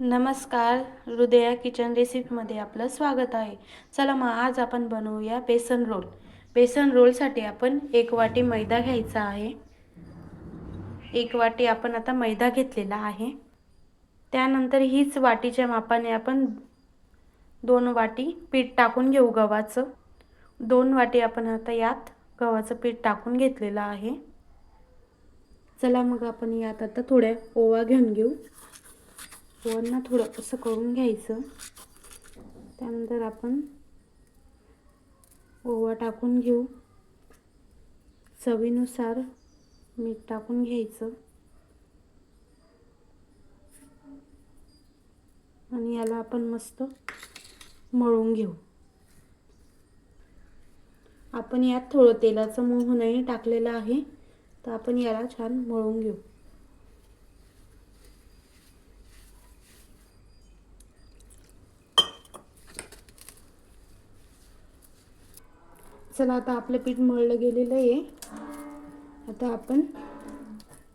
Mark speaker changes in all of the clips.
Speaker 1: नमस्कार हृदया किचन रेसिपीमध्ये आपलं स्वागत आहे. चला मग आज आपण बनवूया बेसन रोल. बेसन रोलसाठी आपण एक वाटी मैदा घ्यायचा आहे. एक वाटी आपण आता मैदा घेतलेला आहे. त्यानंतर हीच वाटीच्या मापाने आपण दोन वाटी पीठ टाकून घेऊ गव्हाचं. दोन वाटी आपण आता यात गव्हाचं पीठ टाकून घेतलेलं आहे. चला मग आपण यात आता थोड्या ओवा घेऊन घेऊ. वरनं थोडं असं करून घ्यायचं. त्यानंतर आपण ओवा टाकून घेऊ. चवीनुसार मीठ टाकून घ्यायचं. आणि याला आपण मस्त मळून घेऊ. आपण यात थोडं तेलाचं मोहनही टाकलेलं आहे तर आपण याला छान मळून घेऊ. चला आता आपलं पीठ मळलं गेलेलं आहे. आता आपण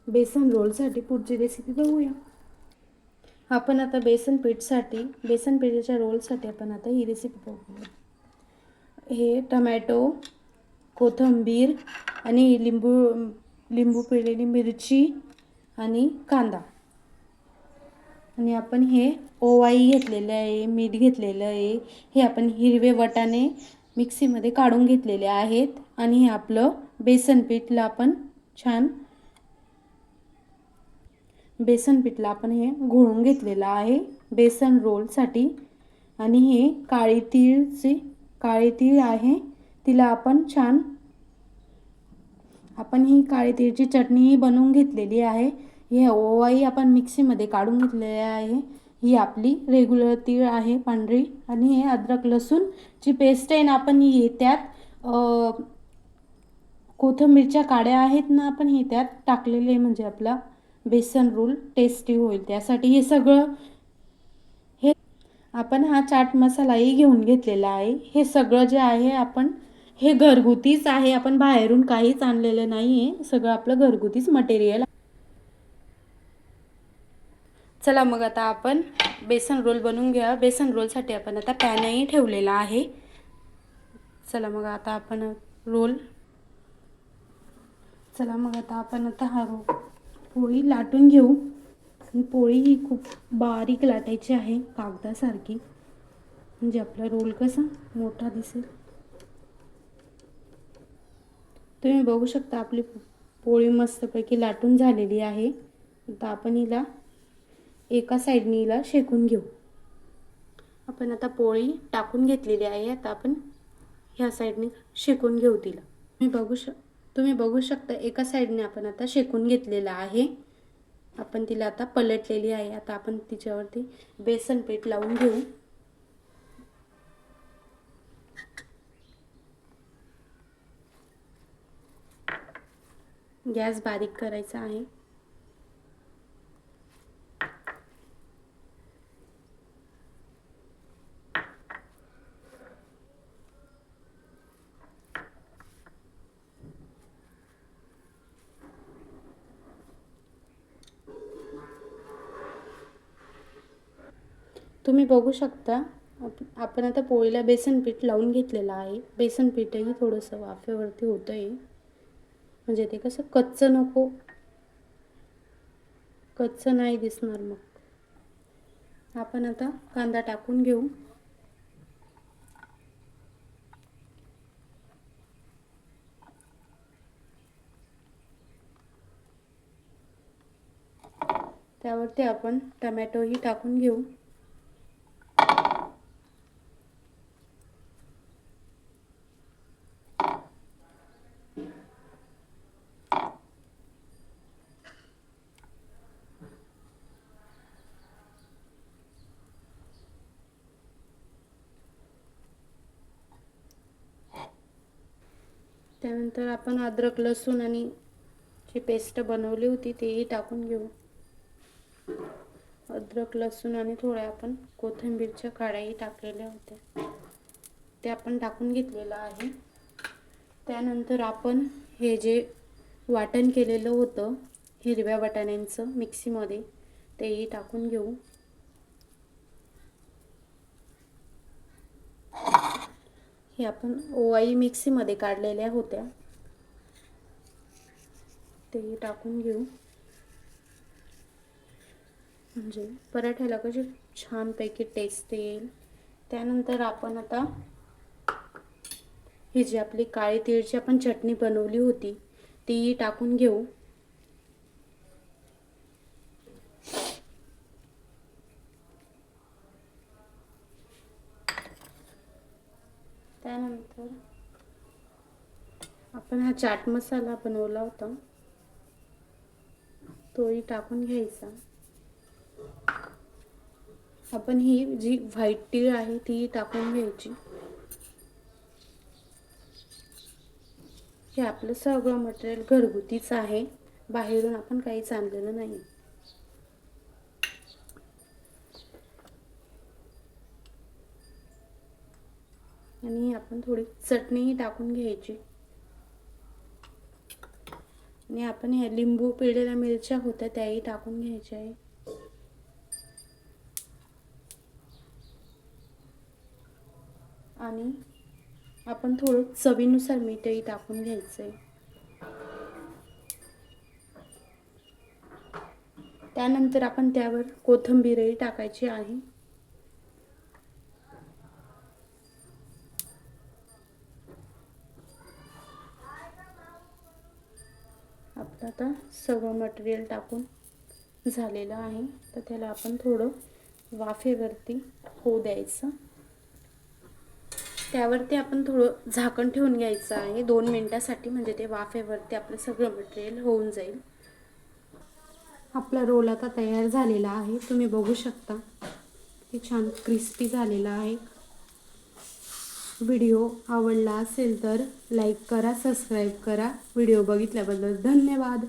Speaker 1: बेसन रोलसाठी पुढची रेसिपी बघूया. आपण आता बेसन पीठसाठी बेसन पीठाच्या रोलसाठी आपण आता ही रेसिपी बघूया. हे टमॅटो कोथिंबीर आणि लिंबू लिंबू पिळलेली मिरची आणि कांदा. आणि आपण हे ओवाई घेतलेलं आहे मीठ घेतलेलं आहे. हे आपण हिरवे वटाणे मिक्सीमध्ये काढून घेतलेले आहेत आणि हे आपलं बेसन पीठला आपण छान बेसन पीठला आपण हे घोळून घेतलेलं आहे. बेसन रोलसाठी आणि हे काळी तीळची काळी तीळ आहे तिला आपण छान आपण ही काळी तीळची चटणीही बनवून घेतलेली आहे. हे ओवाही आपण मिक्सीमध्ये काढून घेतलेले आहे. ही आपली रेग्युलर तीळ आहे पांढरी. आणि हे अद्रक लसूणची पेस्ट आहे ना आपण ही त्यात कोथिंबीरच्या काड्या आहेत ना आपण हे त्यात टाकलेले म्हणजे आपला बेसन रोल टेस्टी होईल. त्यासाठी हे सगळं हे आपण हा चाट मसालाही घेऊन घेतलेला आहे. हे सगळं जे आहे आपण हे घरगुतीच आहे. आपण बाहेरून काहीच आणलेलं नाही आहे सगळं आपलं घरगुतीच मटेरियल चला मग आता आपण बेसन रोल बनवून घ्या बेसन रोलसाठी आपण आता पॅनही ठेवलेला आहे. चला मग आता आपण रोल. चला मग आता आपण आता हा रो पोळी लाटून घेऊ. पोळी ही खूप बारीक लाटायची आहे कागदासारखी. म्हणजे आपला रोल कसा? मोठा दिसेल. तुम्ही बघू शकता आपली पोळी मस्तपैकी लाटून झालेली आहे. आता आपण हिला एका साईडनीला शेकून घेऊ. आपण आता पोळी टाकून घेतलेली आहे. आता आपण ह्या साईडने शेकून घेऊ तिला. तुम्ही बघू शक तुम्ही बघू शकता एका साईडने आपण आता शेकून घेतलेलं आहे. आपण तिला आता पलटलेली आहे. आता आपण तिच्यावरती बेसन पीठ लावून घेऊ. गॅस बारीक करायचा आहे. तुम्ही बघू शकता आपण आता पोळीला बेसन पीठ लावून घेतलेलं आहे. बेसन पीठही थोडंसं वाफेवरती होतं आहे म्हणजे ते कसं कच्चं नको. कच्चं नाही दिसणार मग. आपण आता कांदा टाकून घेऊ. त्यावरती आपण टमॅटोही टाकून घेऊ. त्यानंतर आपण अद्रक लसूण आणि जी पेस्ट बनवली होती तेही टाकून घेऊ. अद्रक लसूण आणि थोड्या आपण कोथिंबीरच्या काड्याही टाकलेल्या होत्या. ते आपण टाकून घेतलेलं आहे. त्यानंतर आपण हे जे वाटण केलेलं होतं हिरव्या वाटाण्यांचं मिक्सीमध्ये तेही टाकून घेऊ. हे आपण ओवाई मिक्सीमध्ये काढलेल्या होत्या. ते टाकून घेऊ. म्हणजे पराठ्याला कशी छानपैकी टेस्ट येईल. त्यानंतर आपण आता ही जी आपली काळी तिळची आपण चटणी बनवली होती ती टाकून घेऊ. त्यानंतर आपण हा चाट मसाला बनवला होता. तोही टाकून घ्यायचा. आपण ही जी व्हाईट तीळ आहे ती टाकून घ्यायची. हे आपलं सगळं मटेरियल घरगुतीच आहे. बाहेरून आपण काहीच आणलेलं नाही. आणि आपण थोडी चटणीही टाकून घ्यायची. आणि आपण ह्या लिंबू पिळलेल्या मिरच्या होत्या त्याही टाकून घ्यायच्या आहे. आणि आपण थोडं चवीनुसार मीठही टाकून घ्यायचं आहे. त्यानंतर आपण त्यावर कोथिंबीरही टाकायची आहे. आपलं आता सगळं मटेरियल टाकून झालेलं आहे. तर त्याला आपण थोडं वाफेवरती होऊ द्यायचं. त्यावरती आपण थोडं झाकण ठेवून घ्यायचं आहे. दोन मिनटासाठी म्हणजे ते वाफेवरती आपलं सगळं मटेरियल होऊन जाईल. आपला रोल आता तयार झालेला आहे. तुम्ही बघू शकता. ते छान क्रिस्पी झालेला आहे. व्हिडिओ आवडला असेल तर लाईक करा सबस्क्राईब करा. व्हिडिओ बघितल्याबद्दल धन्यवाद.